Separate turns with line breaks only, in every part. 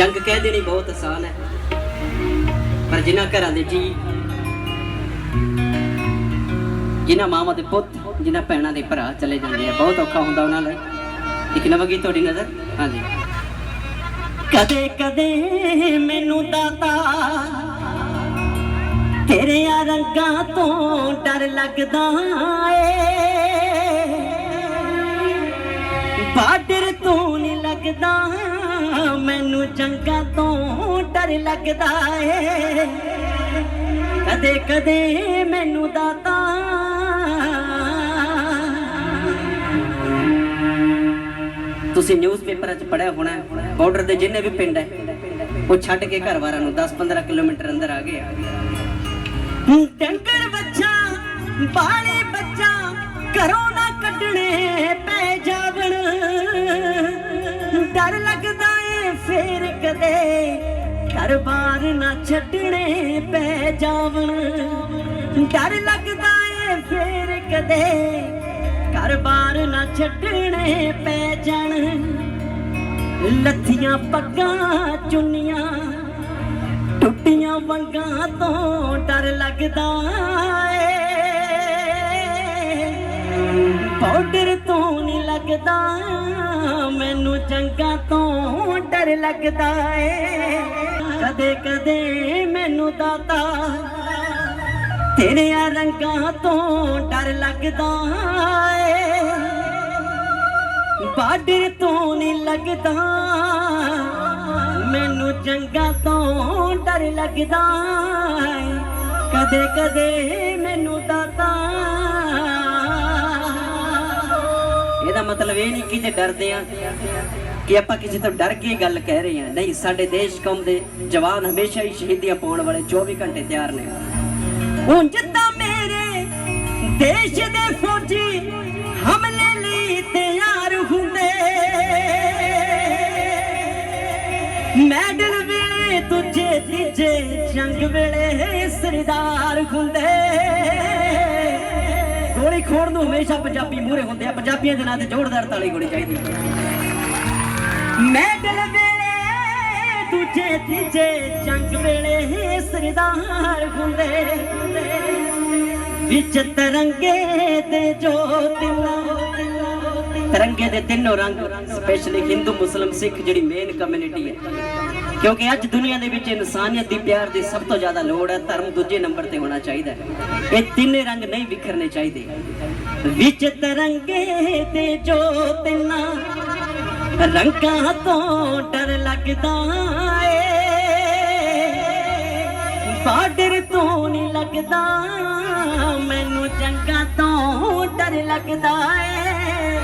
ਜੰਗ ਕਹਿ ਦੇਣੀ ਬਹੁਤ ਆਸਾਨ ਹੈ। ਪਰ ਜਿਨ੍ਹਾਂ ਘਰਾਂ ਦੇ ਜੀ ਜਿਨ੍ਹਾਂ ਮਾਵਾਂ ਦੇ ਪੁੱਤ, ਜਿਨ੍ਹਾਂ ਭੈਣਾਂ ਦੇ ਭਰਾ ਚਲੇ ਜਾਂਦੇ ਆ, ਬਹੁਤ ਔਖਾ ਹੁੰਦਾ ਉਹਨਾਂ ਲਈ। ਇੱਕ ਨਵਗੀ ਤੁਹਾਡੀ ਨਜ਼ਰ? ਹਾਂਜੀ। ਕਦੇ ਕਦੇ ਮੈਨੂੰ ਦਾਤਾ ਤੇਰੇ ਆ ਰੰਗਾਂ ਤੋਂ ਡਰ ਲੱਗਦਾ ਏ। ਬਾਰਡਰ ਤੋਂ ਲੱਗਦਾ, ਮੈਨੂੰ ਜੰਗਾਂ ਤੋਂ ਡਰ ਲੱਗਦਾ ਏ। ਕਦੇ ਕਦੇ ਮੈਨੂੰ ਦਾਤਾ। ਤੁਸੀਂ ਨਿਊਜ਼ਪੇਪਰਾਂ 'ਚ ਪੜਿਆ ਹੋਣਾ ਬਾਰਡਰ ਦੇ ਜਿੰਨੇ ਵੀ ਪਿੰਡ ਹੈ, ਉਹ ਛੱਡ ਕੇ ਘਰ ਵਾਰਾਂ ਨੂੰ 10-15 ਕਿਲੋਮੀਟਰ ਅੰਦਰ ਆ ਗਏ ਡੰਗਰ ਬੱਚਾ, ਬਾਲੇ ਬੱਚਾ, ਘਰੋਂ ਨਾ ਕੱਢਣੇ ਪੈ ਜਾ। ਘਰ ਬਾਰ ਨਾ ਛੱਡਣੇ ਪੈ ਜਾਵਣ। ਡਰ ਲੱਗਦਾ ਏ ਫੇਰ ਕਦੇ। ਘਰ ਬਾਰ ਨਾ ਛੱਡਣੇ ਪੈ ਜਾਣ। ਲੱਥੀਆਂ ਪੱਗਾਂ ਚੁੰਨੀਆਂ, ਟੁੱਟੀਆਂ ਵੰਗਾਂ ਤੋਂ ਡਰ ਲੱਗਦਾ ਏ। ਬਾਰਡਰ ਤੋਂ ਨਹੀਂ ਲੱਗਦਾ, ਮੈਨੂੰ ਜੰਗਾਂ ਤੋਂ ਡਰ ਲੱਗਦਾ ਏ ਕਦੇ ਕਦੇ ਮੈਨੂੰ ਦਾਤਾ ਤੇਰੇ ਰੰਗਾਂ ਤੋਂ ਡਰ ਲੱਗਦਾ ਏ ਬਾਰਡਰ ਤੋਂ ਨਹੀਂ ਲੱਗਦਾ, ਮੈਨੂੰ ਜੰਗਾਂ ਤੋਂ ਡਰ ਲੱਗਦਾ ਏ। ਕਦੇ ਕਦੇ ਮੈਨੂੰ ਦਾਤਾ ਇਹਦਾ ਮਤਲਬ ਇਹ ਨਹੀਂ ਕਿ ਡਰਦੇ ਆ ਕਿ ਆਪਾਂ ਕਿਸੇ ਤੋਂ ਡਰ ਕੇ ਗੱਲ ਕਹਿ ਰਹੇ ਹਾਂ ਨਹੀਂ, ਸਾਡੇ ਦੇਸ਼ ਕੌਮ ਦੇ ਜਵਾਨ ਹਮੇਸ਼ਾ ਹੀ ਸ਼ਹੀਦੀਆਂ ਪਾਉਣ ਵਾਲੇ 24 ਘੰਟੇ ਤਿਆਰ ਨੇ। ਉਂਝ ਤਾਂ ਮੇਰੇ ਦੇਸ਼ ਦੇ ਫੌਜੀ ਹਮਲੇ ਲਈ ਤਿਆਰ ਹੁੰਦੇ। ਮੈਡਲ ਵੇਲੇ ਤੁਝੇ ਤੀਜੇ ਜੰਗ ਵੇਲੇ ਸਰਦਾਰ ਹੁੰਦੇ। ਗੋਲੀ ਖੋਣ ਨੂੰ ਹਮੇਸ਼ਾ ਪੰਜਾਬੀ ਮੂਹਰੇ ਹੁੰਦੇ ਆ। ਪੰਜਾਬੀਆਂ ਦੇ ਨਾਂ ਤੇ ਜ਼ੋਰਦਾਰ ਤਾਲੀ ਗੋਲੀ ਚਾਹੀਦੀ ਮੈਡਲ ਵੇਲੇ ਦੂਜੇ ਤੀਜੇ ਜੰਗ ਵੇਲੇ ਸਰਦਾਰ ਹੁੰਦੇ। ਵਿੱਚ ਤਰੰਗੇ ਦੇ ਜੋ ਤਿਰੰਗੇ ਦੇ ਤਿੰਨੋਂ ਰੰਗ ਸਪੈਸ਼ਲੀ ਹਿੰਦੂ ਮੁਸਲਮ ਸਿੱਖ ਜਿਹੜੀ ਮੇਨ ਕਮਿਊਨਿਟੀ ਹੈ। ਕਿਉਂਕਿ ਅੱਜ ਦੁਨੀਆ ਦੇ ਵਿੱਚ ਇਨਸਾਨੀਅਤ ਦੀ ਪਿਆਰ ਦੀ ਸਭ ਤੋਂ ਜ਼ਿਆਦਾ ਲੋੜ ਹੈ, ਧਰਮ ਦੂਜੇ ਨੰਬਰ ਤੇ ਹੋਣਾ ਚਾਹੀਦਾ ਹੈ। ਇਹ ਤਿੰਨੇ ਰੰਗ ਨਹੀਂ ਵਿਖਰਨੇ ਚਾਹੀਦੇ। ਵਿੱਚ ਤਰੰਗੇ ਦੇ ਜੋ ਤਿੰਨਾਂ ਰੰਗਾਂ ਤੋਂ ਡਰ ਲੱਗਦਾ ਏ। ਬਾਰਡਰ ਤੋਂ ਨਹੀਂ ਲੱਗਦਾ, ਮੈਨੂੰ ਜੰਗਾਂ ਤੋਂ ਡਰ ਲੱਗਦਾ ਏ।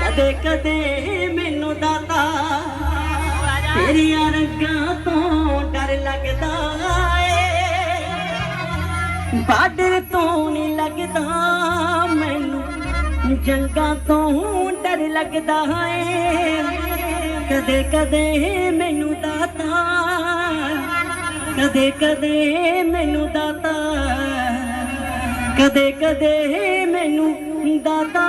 ਕਦੇ ਕਦੇ ਮੈਨੂੰ ਦਾਤਾ ਤੇਰੀਆਂ ਰੰਗਾਂ ਤੋਂ ਡਰ ਲੱਗਦਾ ਏ। ਬਾਰਡਰ ਤੋਂ ਨਹੀਂ ਲੱਗਦਾ, ਮੈਨੂੰ ਜੰਗਾਂ ਤੋਂ ਡਰ ਲੱਗਦਾ ਏ। ਕਦੇ ਕਦੇ ਮੈਨੂੰ ਦਾਤਾ, ਕਦੇ ਕਦੇ ਮੈਨੂੰ ਦਾਤਾ, ਕਦੇ ਕਦੇ ਮੈਨੂੰ ਦਾਤਾ।